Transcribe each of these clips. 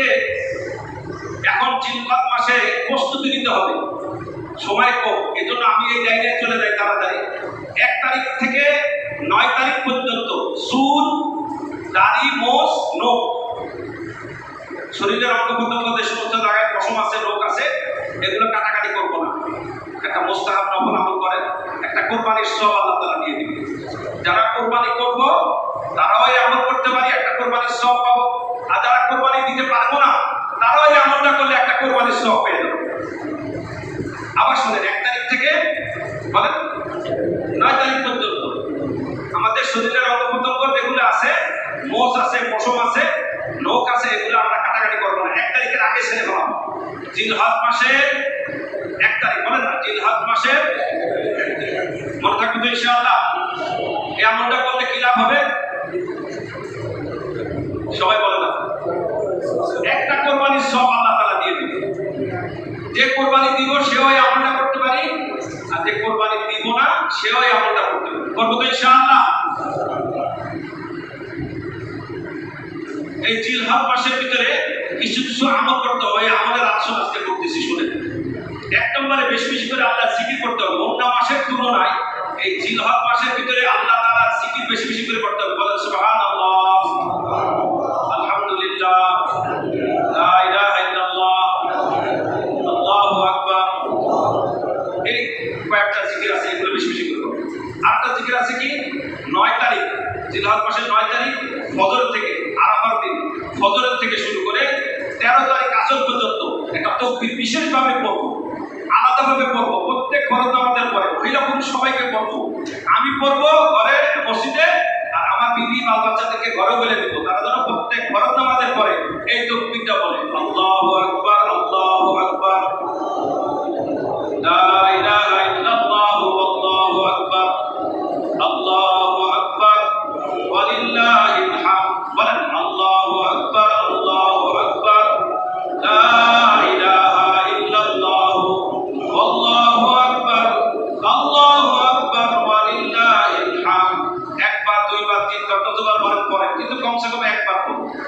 প্রস্তুতিকে এখন চিনবাদ মাসে প্রস্তুতি নিতে হবে। সময় কম, এজন্য আমি এই জায়গায় চলে যাই তাড়াতাড়ি। এক তারিখ থেকে নয় তারিখ পর্যন্ত সুর দাড়ি, মোষ, নখ। শরীরের অঙ্গ প্রত্যঙ্গ যে সমস্ত জায়গায় পশম আছে রোগ আছে, এগুলো কাটাকাটি করব না। একটা মোস্তাহাব নফল আমল করেন, একটা কোরবানির সব আল্লাহ তালা দিয়ে দিবে যারা কোরবানি করব, তারাও এই আমল করতে পারি তারাও এই আমলটা করলে একটা কোরবানির সব পেয়ে যাবে। আবার শুনেন, এক তারিখ থেকে, বলেন, নয় তারিখ পর্যন্ত আমাদের শরীরের অঙ্গ প্রত্যঙ্গ যেগুলো আছে মোষ আছে, পশম আছে, নখ আছে, এগুলো আমরা কাটাকাটি করব না। এক তারিখের আগে সেরে ফেলাম। জিলহাত মাসের এক তারিখ, বলেন না জিলহাত মাসের মনে থাকবে তো ইনশাআল্লাহ। এই আমলটা করলে কি লাভ হবে সবাই বলে না একটা কোরবানির সব আল্লাহ তালা দিয়ে দিবে যে কোরবানি দিব সেও এই আমলটা করতে পারি আর যে কোরবানি দিব না সেও এই আমলটা করতে পারবে করব তো ইনশাআল্লাহ। এই জিলহাব মাসের ভিতরে কিছু কিছু আমল করতে হবে, এই আমলের আলোচনা আজকে করতেছি শুনে এক নম্বরে বেশি বেশি করে আল্লাহ জিকির করতে হবে। অন্য মাসের তুলনায় এই জিলহাব মাসের ভিতরে আল্লাহ এই কয়েকটা জিকির আছে, এগুলো বেশি বেশি করব। আরেকটা জিকির আছে কি? নয় তারিখ জিলহাদ মাসের নয় তারিখ ফজর থেকে আরাফার দিন। ফজরের থেকে শুরু করে তেরো তারিখ আসর পর্যন্ত একটা তকবির বিশেষভাবে পড়ব, আলাদাভাবে পড়ব, প্রত্যেক ফরজ আমাদের পরে। মহিলা পুরুষ সবাইকে পড়ব। আমি পড়ব তিনবার কতবার বলেন পড়েন কিন্তু কমসে কম একবার পড়ুন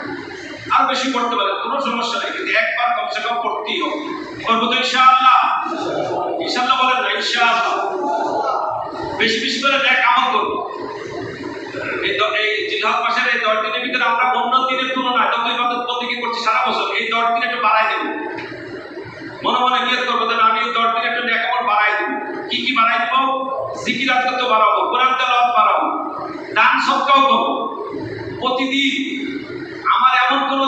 আর বেশি পড়তে পারেন কোনো সমস্যা নেই, কিন্তু একবার কমসে কম পড়তেই হবে। করব তো ইনশাআল্লাহ। ইনশাআল্লাহ বলেন না, ইনশাআল্লাহ। বেশি বেশি করে ন্যাক আমল করব। এই দ- এই জিলহাদ মাসের এই দশ দিনের ভিতরে আমরা অন্য দিনের তুলনায় যত ইবাদত বন্দেগী করছি সারা বছর, এই দশ দিন একটু বাড়াই দেবো। মনে মনে নিয়ত করব যে আমি এই দশ দিন একটু ন্যাক আমল বাড়াই দেবো। কি কি বাড়াই দেবো? জিকিরাত করতে বাড়াবো, কোরআন তেলাওয়াত বাড়াবো দান প্রতিদিন আমার এমন কোনো